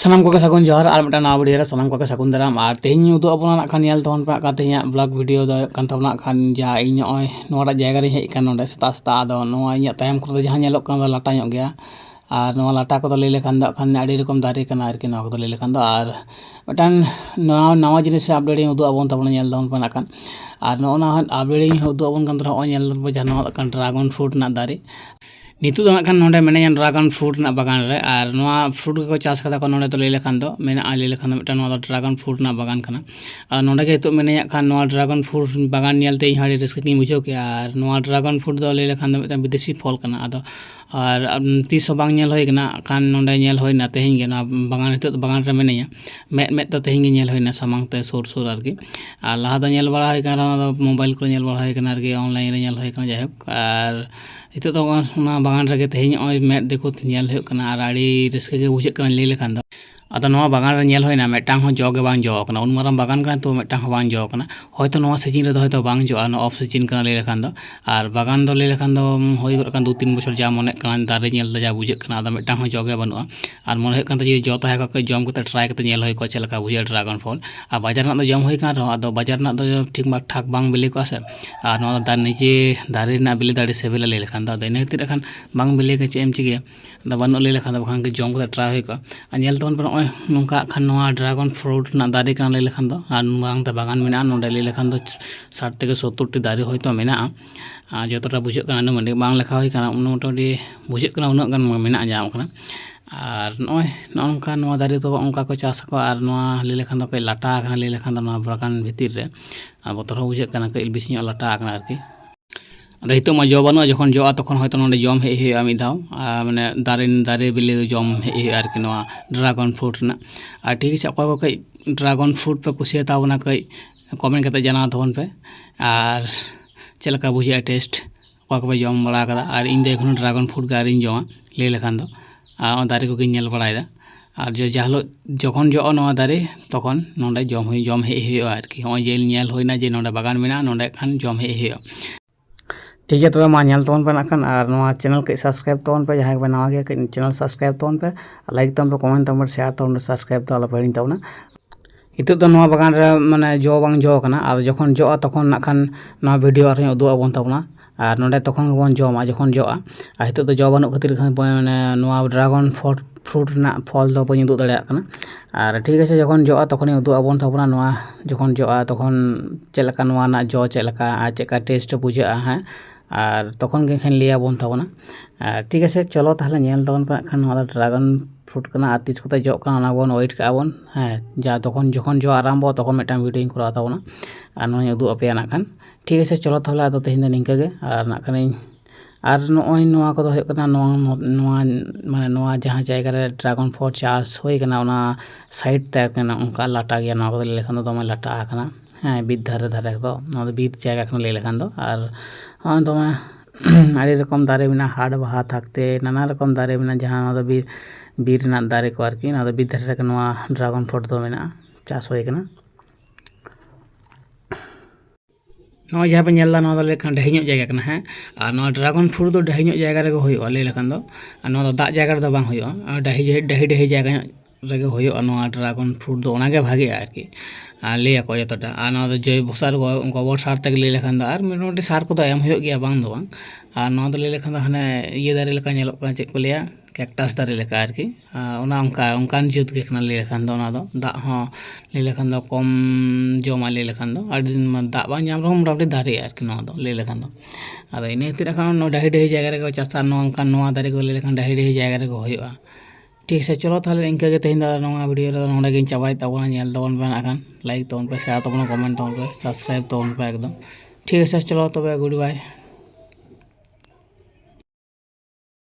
ᱥᱟᱱᱟᱢ ᱠᱚᱜᱮ ᱥᱟᱹᱜᱩᱱ ᱡᱚᱦᱟᱨ ᱟᱨ ᱢᱤᱫᱴᱟᱝ ᱱᱟᱣᱟ ᱵᱷᱤᱰᱤᱭᱳ ᱨᱮ ᱥᱟᱱᱟᱢ ᱠᱚᱜᱮ ᱥᱟᱹᱜᱩᱱ ᱫᱟᱨᱟᱢ ᱟᱨ ᱛᱮᱦᱮᱧ ᱩᱫᱩᱜ ᱟᱵᱚᱱᱟᱜ ᱠᱷᱟᱱ ᱧᱮᱞ ᱛᱟᱵᱚᱱ ᱯᱮ ᱟᱠᱟ ᱛᱮᱦᱮᱧᱟᱜ ᱵᱞᱚᱜ ᱵᱷᱤᱰᱤᱭᱳ ᱫᱚ ᱠᱟᱱ ᱛᱟᱵᱚᱱᱟ ᱠᱷᱟᱱ ᱡᱟ ᱤᱧ ᱱᱚᱜᱼᱚᱭ ᱱᱚᱣᱟᱴᱟᱜ ᱡᱟᱭᱜᱟ ᱨᱮᱧ ᱦᱮᱡ ᱟᱠᱟᱱ ᱱᱚᱰᱮ ᱥᱮᱛᱟᱜ ᱥᱮᱛᱟᱜ ᱟᱫᱚ ᱱᱚᱣᱟ ᱤᱧᱟᱹᱜ ᱛᱟᱭᱚᱢ ᱠᱚᱨᱮ ᱡᱟᱦᱟᱸ ᱧᱮᱞᱚᱜ ᱠᱟᱱᱟ ᱞᱟᱴᱟ ᱧᱚᱜ ᱜᱮᱭᱟ ᱟᱨ ᱱᱚᱣᱟ ᱞᱟᱴᱟ ᱠᱚᱫᱚ ᱞᱟᱹᱭ ᱞᱮᱠᱷᱟᱱ ᱫᱚ ᱠᱷᱟᱱ ᱟᱹᱰᱤ ᱨᱚᱠᱚᱢ ᱫᱟᱨᱮ ᱠᱟᱱᱟ ᱟᱨᱠᱤ ᱱᱚᱣᱟ ᱠᱚᱫᱚ ᱞᱟᱹᱭ ᱞᱮᱠᱷᱟᱱ ᱫᱚ ᱟᱨ ᱢᱤᱫᱴᱟᱝ ᱱᱟᱣᱟ ᱱᱟᱣᱟ ᱡᱤᱱᱤᱥ ᱟᱯᱰᱮᱴ ᱤᱧ ᱩᱫᱩᱜ ᱟᱵᱚᱱ ᱛᱟᱵᱚᱱᱟ ᱧᱮᱞ ᱛᱟᱵᱚᱱ ᱯᱮ ᱱᱟᱜ ᱠᱷᱟᱱ ᱟᱨ ᱱᱚᱜᱼᱚ ᱱᱚᱣᱟ ᱟᱯᱰᱮᱴ ᱤᱧ ᱩᱫᱩᱜ ᱟᱵᱚᱱ ᱠᱟᱱ ᱛᱟᱦᱮᱱᱟ ᱱᱚᱜᱼᱚᱭ ᱧᱮᱞ ᱛᱟᱵᱚᱱ ᱡᱟᱦᱟᱸ ᱱᱚᱣᱟ ᱠᱟᱱ ᱰᱨᱟᱜᱚᱱ ᱯᱷᱨᱩᱴ ᱨᱮᱱᱟᱜ ᱫᱟᱨᱮ ᱱᱤᱛᱚᱜ ᱫᱚ ᱱᱟᱜ ᱠᱷᱟᱱ ᱱᱚᱰᱮ ᱢᱤᱱᱟᱹᱧᱟ ᱰᱨᱟᱜᱚᱱ ᱯᱷᱨᱩᱴ ᱨᱮᱱᱟᱜ ᱵᱟᱜᱟᱱ ᱨᱮ ᱟᱨ ᱱᱚᱣᱟ ᱯᱷᱨᱩᱴ ᱜᱮᱠᱚ ᱪᱟᱥ ᱠᱟᱫᱟ ᱠᱚ ᱱᱚᱰᱮ ᱫᱚ ᱞᱟᱹᱭ ᱞᱮᱠᱷᱟᱱ ᱫᱚ ᱢᱮᱱᱟᱜᱼᱟ ᱞᱟᱹᱭ ᱞᱮᱠᱷᱟᱱ ᱫᱚ ᱢᱤᱫᱴᱟᱝ ᱱᱚᱣᱟ ᱫᱚ ᱰᱨᱟᱜᱚᱱ ᱯᱷᱨᱩᱴ ᱨᱮᱱᱟᱜ ᱵᱟᱜᱟᱱ ᱠᱟᱱᱟ ᱟᱨ ᱱᱚᱰᱮ ᱜᱮ ᱱᱤᱛᱚᱜ ᱢᱤᱱᱟᱹᱧᱟ ᱠᱷᱟᱱ ᱱᱚᱣᱟ ᱰᱨᱟᱜᱚᱱ ᱯᱷᱨᱩᱴ ᱵᱟᱜᱟᱱ ᱧᱮᱞᱛᱮ ᱤᱧ ᱦᱚᱸ ᱟᱹᱰᱤ ᱨᱟᱹᱥᱠᱟᱹ ᱜᱤᱧ ᱵᱩᱡᱷᱟᱹᱣ ᱠᱮᱜᱼᱟ ᱟᱨ ᱱᱚᱣᱟ ᱰᱨᱟᱜᱚᱱ ᱯᱷᱨᱩᱴ ᱫᱚ ᱞᱟᱹᱭ ᱞᱮᱠᱷᱟᱱ ᱫᱚ ᱢᱤᱫᱴᱟᱝ ᱵᱤᱫᱮᱥᱤ ᱯᱷᱚᱞ ᱠᱟᱱᱟ ᱟᱫᱚ ᱟᱨ ᱛᱤᱥ ᱦᱚᱸ ᱵᱟᱝ ᱧᱮᱞ ᱦᱩᱭ ᱠᱟᱱᱟ ᱠᱷᱟᱱ ᱱᱚᱰᱮ ᱧᱮᱞ ᱦᱩᱭᱱᱟ ᱛᱮᱦᱮᱧ ᱜᱮ ᱱᱚᱣᱟ ᱵᱟᱜᱟᱱ ᱱᱤᱛᱚᱜ ᱫᱚ ᱵᱟᱜᱟᱱ ᱨᱮ ᱢᱤᱱᱟᱹᱧᱟ ᱢᱮᱫ ᱢᱮᱫ ᱛᱮ ᱛᱮᱦᱮᱧ ᱜᱮ ᱧᱮᱞ ᱦᱩᱭᱱᱟ ᱥᱟᱢᱟᱝ ᱛᱮ ᱥᱩᱨ ᱥᱩᱨ ᱟᱨᱠि ᱟᱨ ᱞᱟᱦᱟ ᱫᱚ ᱧᱮᱞ ᱵᱟᱲᱟ ᱦᱩᱭ ᱠᱟᱱᱟ ᱚᱱᱟ ᱫᱚ ᱢᱳᱵᱟᱭᱤᱞ ᱠᱚᱨᱮ ᱧᱮᱞ ᱵᱟᱲᱟ ᱦᱩᱭ ᱠᱟᱱᱟ ᱟᱨᱠᱤ ᱚᱱᱞᱟᱭᱤᱱ ᱨᱮ ᱧᱮᱞ ᱦᱩᱭ ᱠᱟᱱᱟ ᱡᱟᱭᱦᱳᱠ ᱟᱨ ᱱᱤᱛᱚᱜ ᱫᱚ ᱚᱱᱟ ᱵᱟᱜᱟᱱ ᱨᱮᱜᱮ ᱛᱮᱦᱮᱧ ᱱᱚᱜᱼᱚᱭ ᱢᱮᱫ ᱫᱤᱠᱷᱩᱛ ᱧᱮᱞ ᱦᱩᱭᱩᱜ ᱠᱟᱱᱟ ᱟᱨ ᱟᱹᱰᱤ ᱨᱟᱹᱥᱠᱟᱹ ᱜᱮ ᱵᱩᱡᱷᱟᱹᱜ ᱠᱟᱱᱟ ᱞᱟᱹᱭ ᱞᱮᱠᱷᱟᱱ ᱫᱚ अदाना मेटा जगे बा जो उनमार बगान तो मेटा जो हा सीज़न तो जो अफ सीज़न लैलान बगान लैलान हो दो तीन बस जहाँ मन दारे ना जहाँ बुझे जो जगे बनू और मन होता जो जो तक जम को ट्राई करल चलकर बुझे ड्रागन फल और बजार जम होना रहा बाज़ार बजार ठीक ठाक बिली को से और निजे दारे बिले दारे से बिले लैलान इन खान बिले चेक चिके बनू लैलान जम को ट्राई होता तो ᱱᱚᱜᱼᱚᱭ ᱱᱚᱝᱠᱟ ᱠᱷᱟᱱ ᱱᱚᱣᱟ ᱰᱨᱟᱜᱚᱱ ᱯᱷᱨᱩᱴ ᱨᱮᱱᱟᱜ ᱫᱟᱨᱮ ᱠᱟᱱᱟ ᱞᱟᱹᱭ ᱞᱮᱠᱷᱟᱱ ᱫᱚ ᱟᱨ ᱵᱟᱝᱛᱮ ᱵᱟᱜᱟᱱ ᱢᱮᱱᱟᱜᱼᱟ ᱱᱚᱰᱮ ᱞᱟᱹᱭ ᱞᱮᱠᱷᱟᱱ ᱫᱚ ᱥᱟᱴ ᱛᱷᱮᱠᱮ ᱥᱳᱛᱛᱳᱨᱴᱤ ᱫᱟᱨᱮ ᱦᱚᱭᱛᱳ ᱢᱮᱱᱟᱜᱼᱟ ᱟᱨ ᱡᱚᱛᱚᱴᱟ ᱵᱩᱡᱷᱟᱹᱜ ᱠᱟᱱᱟ ᱩᱱᱟᱹᱜ ᱵᱟᱝ ᱞᱮᱠᱷᱟ ᱦᱩᱭ ᱠᱟᱱᱟ ᱢᱳᱴᱟᱢᱩᱴᱤ ᱵᱩᱡᱷᱟᱹᱜ ᱠᱟᱱᱟ ᱩᱱᱟᱹᱜ ᱜᱟᱱ ᱢᱮᱱᱟᱜᱼᱟ ᱧᱟᱢᱚᱜ ᱠᱟᱱᱟ ᱟᱨ ᱱᱚᱜᱼᱚᱭ ᱱᱚᱜᱼᱚ ᱱᱚᱝᱠᱟ ᱱᱚᱣᱟ ᱫᱟᱨᱮ ᱫᱚ ᱚᱱᱠᱟ ᱠᱚ ᱪᱟᱥ ᱟᱠᱚ ᱟᱨ ᱱᱚᱣᱟ ᱞᱟᱹᱭ ᱞᱮᱠᱷᱟᱱ ᱫᱚ ᱠᱟᱹᱡ ᱞᱟᱴᱟ ᱟᱠᱟᱱᱟ ᱞᱟᱹᱭ ᱞᱮᱠᱷᱟᱱ ᱫᱚ ᱱᱚᱣᱟ ᱵᱟᱜᱟᱱ ᱵᱷᱤᱛᱤᱨ ᱨᱮ ᱟᱨ ᱵᱚᱛᱚᱨ ᱦᱚᱸ ᱵᱩᱡᱷᱟᱹᱜ ᱠᱟᱱᱟ ᱠᱟᱹᱡ ᱵᱮᱥᱤ ᱧᱚᱜ ᱞᱟᱴᱟ ᱟᱠᱟᱱᱟ ᱟᱨᱠि ᱟᱫᱚ ᱱᱤᱛᱚᱜ ᱢᱟ ᱡᱚ ᱵᱟᱹᱱᱩᱜᱼᱟ ᱡᱚᱠᱷᱚᱱ ᱡᱚᱜᱼᱟ ᱛᱚᱠᱷᱚᱱ ᱦᱚᱭᱛᱳ ᱱᱚᱰᱮ ᱡᱚᱢ ᱦᱮᱡ ᱦᱩᱭᱩᱜᱼᱟ ᱢᱤᱫ ᱫᱷᱟᱣ ᱟᱨ ᱢᱟᱱᱮ ᱫᱟᱨᱮ ᱫᱟᱨᱮ ᱵᱤᱞᱤ ᱡᱚᱢ ᱦᱮᱡ ᱦᱩᱭᱩᱜᱼᱟ ᱟᱨᱠᱤ ᱱᱚᱣᱟ ᱰᱨᱟᱜᱚᱱ ᱯᱷᱨᱩᱴ ᱨᱮᱱᱟᱜ ᱟᱨ ᱴᱷᱤᱠ ᱟᱪᱷᱮ ᱚᱠᱚᱭ ᱠᱚ ᱠᱟᱹᱡ ᱰᱨᱟᱜᱚᱱ ᱯᱷᱨᱩᱴ ᱯᱮ ᱠᱩᱥᱤᱭᱟᱛᱟ ᱵᱚᱱᱟ ᱠᱟᱹᱡ ᱠᱚᱢᱮᱱᱴ ᱠᱟᱛᱮ ᱡᱟᱱᱟᱣ ᱛᱟᱵᱚᱱ ᱯᱮ ᱟᱨ ᱪᱮᱫ ᱞᱮᱠᱟ ᱵᱩᱡᱷᱟᱹᱜᱼᱟ ᱴᱮᱥᱴ ᱚᱠᱚᱭ ᱠᱚᱯᱮ ᱡᱚᱢ ᱵᱟᱲᱟ ᱠᱟᱫᱟ ᱟᱨ ᱤᱧ ᱫᱚ ᱮᱠᱷᱚᱱᱳ ᱰᱨᱟᱜᱚᱱ ᱯᱷᱨᱩᱴ ᱜᱮ ᱟᱹᱣᱨᱤᱧ ᱡᱚᱢᱟ ᱞᱟᱹᱭ ᱞᱮᱠᱷᱟᱱ ᱫᱚ ᱟᱨ ᱫᱟᱨᱮ ᱠᱚᱜᱮᱧ ᱧᱮᱞ ᱵᱟᱲᱟᱭᱮᱫᱟ ᱟᱨ ᱡᱟ ᱦᱤᱞᱳᱜ ᱡᱚᱠᱷᱚᱱ ᱡᱚᱜᱼᱟ ᱱᱚᱣᱟ ᱫᱟᱨᱮ ᱛᱚᱠᱷᱚᱱ ᱱᱚᱰᱮ ᱡᱚᱢ ᱦᱩᱭ ᱡᱚᱢ ᱦᱮᱡ ᱦᱩᱭᱩᱜᱼᱟ ᱟᱨᱠि ᱱᱚᱜᱼᱚᱭ ᱡᱮ ᱧᱮᱞ ᱦᱩᱭᱱᱟ ᱡᱮ ᱱᱚᱰᱮ ᱵᱟᱜᱟᱱ ᱢᱮᱱᱟᱜᱼᱟ ᱱᱚᱰᱮ ᱠᱷᱟᱱ ᱡᱚᱢ ᱦᱮᱡ ᱦᱩᱭᱩᱜᱼᱟ ᱴᱷᱤᱠ ᱜᱮᱭᱟ ᱛᱚᱵᱮ ᱢᱟ ᱧᱮᱞ ᱛᱟᱵᱚᱱ ᱯᱮ ᱱᱟᱜ ᱠᱷᱟᱱ ᱟᱨ ᱱᱚᱣᱟ ᱪᱮᱱᱮᱞ ᱠᱟᱹᱡ ᱥᱟᱵᱥᱠᱨᱟᱭᱤᱵ ᱛᱟᱵᱚᱱ ᱯᱮ ᱡᱟᱦᱟᱸᱭ ᱠᱚ ᱱᱟᱣᱟ ᱜᱮᱭᱟ ᱠᱟᱹᱡ ᱪᱮᱱᱮᱞ ᱥᱟᱵᱥᱠᱨᱟᱭᱤᱵ ᱛᱟᱵᱚᱱ ᱯᱮ ᱞᱟᱭᱤᱠ ᱛᱟᱵᱚᱱ ᱯᱮ ᱠᱚᱢᱮᱱᱴ ᱛᱟᱵᱚᱱ ᱯᱮ ᱥᱮᱭᱟᱨ ᱛᱟᱵᱚᱱ ᱯᱮ ᱥᱟᱵᱥᱠᱨᱟᱭᱤᱵ ᱫᱚ ᱟᱞᱚ ᱯᱮ ᱦᱤᱲᱤᱧ ᱛᱟᱵᱚᱱᱟ ᱱᱤᱛᱚᱜ ᱫᱚ ᱱᱚᱣᱟ ᱵᱟᱜᱟᱱ ᱨᱮ ᱢᱟᱱᱮ ᱡᱚ ᱵᱟᱝ ᱡᱚ ᱟᱠᱟᱱᱟ ᱟᱨ ᱡᱚᱠᱷᱚᱱ ᱡᱚᱜᱼᱟ ᱛᱚᱠᱷᱚᱱ ᱱᱟᱜ ᱠᱷᱟᱱ ᱱᱚᱣᱟ ᱵᱷᱤᱰᱤᱭᱳ ᱟᱨᱦᱚᱸ ᱩᱫᱩᱜ ᱟᱵᱚᱱ ᱛᱟᱵᱚᱱᱟ ᱟᱨ ᱱᱚᱰᱮ ᱛᱚᱠᱷᱚᱱ ᱜᱮᱵᱚᱱ ᱡᱚᱢᱟ ᱡᱚᱠᱷᱚᱱ ᱡᱚᱜᱼᱟ ᱟᱨ ᱱᱤᱛᱚᱜ ᱫᱚ ᱡᱚ ᱵᱟᱹᱱᱩᱜ ᱠᱷᱟᱹᱛᱤᱨ ᱢᱟᱱᱮ ᱱᱚᱣᱟ ᱰᱨᱟᱜᱚᱱ ᱯᱷᱚᱞ ᱯᱷᱨᱩᱴ ᱨᱮᱱᱟᱜ ᱯᱷᱚᱞ ᱫᱚ ᱵᱟᱹᱧ ᱩᱫᱩᱜ ᱫᱟᱲᱮᱭᱟᱜ ᱠᱟᱱᱟ ᱟᱨ ᱴᱷᱤᱠ ᱟᱪᱷᱮ ᱡᱚᱠᱷᱚᱱ ᱡᱚᱜᱼᱟ ᱛᱚᱠᱷᱚᱱᱤᱧ ᱩᱫᱩᱜ ᱟᱵᱚᱱ ᱛᱟᱵᱚᱱᱟ ᱱᱚᱣᱟ ᱡᱚᱠᱷᱚᱱ ᱡᱚᱜᱼᱟ ᱛᱚᱠᱷᱚᱱ ᱪᱮᱫ ᱞᱮᱠᱟ ᱱᱚᱣᱟ ᱨᱮᱱᱟᱜ ᱡᱚ ᱪᱮᱫ ᱞᱮᱠᱟ ᱟᱨ ᱪᱮᱫ ᱞᱮᱠᱟ ᱴᱮᱥᱴ ᱵᱩᱡᱷᱟᱹᱜᱼᱟ ᱦᱮᱸ ᱟᱨ ᱛᱚᱠᱷᱚᱱ ᱜᱮ ᱠᱷᱟᱱ ᱞᱟᱹᱭᱟᱵᱚᱱ ᱛᱟᱵᱚᱱᱟ ᱟᱨ ᱴᱷᱤᱠ ᱟᱪᱷᱮ ᱪᱚᱞᱚ ᱛᱟᱦᱚᱞᱮ ᱧᱮᱞ ᱛᱟᱵᱚᱱ ᱯᱮ ᱠᱷᱟᱱ ᱱᱚᱣᱟ ᱫᱚ ᱰᱨᱟᱜᱚᱱ ᱯᱷᱨᱩᱴ ᱠᱟᱱᱟ ᱟᱨ ᱛᱤᱥ ᱠᱚᱛᱮ ᱡᱚᱜ ᱠᱟᱱᱟ ᱚᱱᱟ ᱵᱚᱱ ᱳᱭᱮᱴ ᱠᱟᱜᱼᱟ ᱵᱚᱱ ᱦᱮᱸ ᱡᱟ ᱛᱚᱠᱷᱚᱱ ᱡᱚᱠᱷᱚᱱ ᱡᱚ ᱟᱨᱟᱢᱵᱚᱜᱼᱟ ᱛᱚᱠᱷᱚᱱ ᱢᱤᱫᱴᱟᱝ ᱵᱷᱤᱰᱤᱭᱳᱧ ᱠᱚᱨᱟᱣ ᱛᱟᱵᱚᱱᱟ ᱟᱨ ᱱᱚᱣᱟᱧ ᱩᱫᱩᱜ ᱟᱯᱮᱭᱟ ᱱᱟᱜ ᱠᱷᱟᱱ ᱴᱷᱤᱠ ᱟᱪᱷᱮ ᱪᱚᱞᱚ ᱛᱟᱦᱚᱞᱮ ᱟᱫᱚ ᱛᱮᱦᱮᱧ ᱫᱚ ᱱᱤᱝᱠᱟᱹ ᱜᱮ ᱟᱨ ᱱᱟᱜ ᱠᱷᱟᱱᱤᱧ ᱟᱨ ᱱᱚᱜᱼᱚᱭ ᱱᱚᱣᱟ ᱠᱚᱫᱚ ᱦᱩᱭᱩᱜ ᱠᱟᱱᱟ ᱱᱚᱣᱟ ᱱᱚᱣᱟ ᱢᱟᱱᱮ ᱱᱚᱣᱟ ᱡᱟᱦᱟᱸ ᱡᱟᱭᱜᱟ ᱨᱮ ᱰᱨᱟᱜᱚᱱ ᱯᱷᱨᱩᱴ ᱪᱟᱥ ᱦᱩᱭ ᱠᱟᱱᱟ ᱚᱱᱟ ᱥᱟᱭᱤᱰ ᱛᱮ ᱚᱱᱠᱟ ᱞᱟᱴᱟ ᱜᱮᱭᱟ ᱱᱚᱣᱟ ᱠᱚᱫᱚ ᱞᱟᱹᱭ ᱞᱮᱠᱷᱟᱱ ᱫᱚ ᱫᱚᱢᱮ ᱞᱟᱴᱟ ᱟᱠᱟᱱᱟ ᱦᱮᱸ ᱵᱤᱨ ᱫᱷᱟᱨᱮ ᱫᱷᱟᱨᱮ ᱫᱚ ᱱᱚᱣᱟ ᱫᱚ ᱵᱤᱨ ᱡᱟᱭᱜᱟ ᱠᱟᱱᱟ ᱞᱟᱹᱭ ᱞᱮᱠᱷᱟᱱ ᱫᱚ ᱟᱨ ᱦᱚᱸᱜᱼᱚᱭ ᱫᱚᱢᱮ ᱟᱹᱰᱤ ᱨᱚᱠᱚᱢ ᱫᱟᱨᱮ ᱢᱮᱱᱟᱜᱼᱟ ᱦᱟᱴ ᱵᱟᱦᱟ ᱛᱷᱟᱠᱛᱮ ᱱᱟᱱᱟ ᱨᱚᱠᱚᱢ ᱫᱟᱨᱮ ᱢᱮᱱᱟᱜᱼᱟ ᱡᱟᱦᱟᱸ ᱱᱚᱣᱟ ᱫᱚ ᱵᱤᱨ ᱵᱤᱨ ᱨᱮᱱᱟᱜ ᱫᱟᱨᱮ ᱠᱚ ᱟᱨᱠᱤ ᱱᱚᱣᱟ ᱫᱚ ᱵᱤᱨ ᱫᱷᱟᱨᱮ ᱨᱮᱜᱮ ᱱᱚᱣᱟ ᱰᱨᱟᱜᱚᱱ ᱯᱷᱨᱩᱴ ᱫᱚ ᱢᱮᱱᱟᱜᱼᱟ ᱪᱟᱥ ᱦᱩᱭ ᱠᱟᱱᱟ ᱱᱚᱜᱼᱚᱭ ᱡᱟᱦᱟᱸ ᱯᱮ ᱧᱮᱞ ᱮᱫᱟ ᱱᱚᱣᱟ ᱫᱚ ᱞᱟᱹᱭ ᱞᱮᱠᱷᱟᱱ ᱰᱟᱹᱦᱤ ᱧᱚᱜ ᱡᱟᱭᱜᱟ ᱠᱟᱱᱟ ᱦᱮᱸ ᱟᱨ ᱱᱚᱣᱟ ᱰᱨᱟᱜᱚᱱ ᱯᱷᱨᱩᱴ ᱫᱚ ᱰᱟᱹᱦᱤ ᱧᱚᱜ ᱡᱟᱭᱜᱟ ᱨᱮᱜᱮ ᱦᱩᱭᱩᱜᱼᱟ ᱞᱟᱹᱭ ᱞᱮᱠᱷᱟᱱ ᱫᱚ ᱟᱨ ᱱᱚᱣᱟ ᱫᱚ ᱫᱟᱜ ᱡᱟᱭᱜᱟ ᱨᱮᱫᱚ ᱵᱟᱝ ᱦᱩᱭᱩᱜᱼᱟ ᱰᱟᱹᱦᱤ ᱰᱟᱹᱦᱤ ᱰᱟᱹᱦᱤ ᱡᱟᱭᱜᱟ ड्रागन फ्रूट तो भागे लिया जो जैव सार गबर सारे लेखान मोटी सार को लेखान हाँ ये दारेखा चल को लिया कैक्टास दारेखा जुत के लेखान दाग हाँ लेखान कम जमा लेखान दाग बाम मोटामुटी दारे लेखान अद इन खान डाही डेही जगह चाषा नाकान दारे को लेखान डाही डेही जगह ᱴᱷᱤᱠ ᱥᱮ ᱪᱚᱞᱚ ᱛᱟᱦᱚᱞᱮ ᱤᱱᱠᱟᱹ ᱜᱮ ᱛᱮᱦᱮᱧ ᱫᱚ ᱱᱚᱣᱟ ᱵᱷᱤᱰᱤᱭᱳ ᱨᱮᱫᱚ ᱱᱚᱸᱰᱮ ᱜᱤᱧ ᱪᱟᱵᱟᱭᱮᱫ ᱛᱟᱵᱚᱱᱟ ᱧᱮᱞ ᱛᱟᱵᱚᱱ ᱯᱮ ᱱᱟᱜ ᱠᱷᱟᱱ ᱞᱟᱭᱤᱠ ᱛᱟᱵᱚᱱ ᱯᱮ ᱥᱮᱭᱟᱨ ᱛᱟᱵᱚᱱ ᱯᱮ ᱠᱚᱢᱮᱱᱴ ᱛᱟᱵᱚᱱ ᱯᱮ ᱥᱟᱵᱥᱠᱨᱟᱭᱤᱵ ᱛᱟᱵᱚᱱ ᱯᱮ ᱮᱠᱫᱚᱢ ᱴᱷᱤᱠ ᱟᱪᱷᱮ ᱪᱚᱞᱚ ᱛᱚᱵᱮ ᱜᱩᱰ ᱵᱟᱭ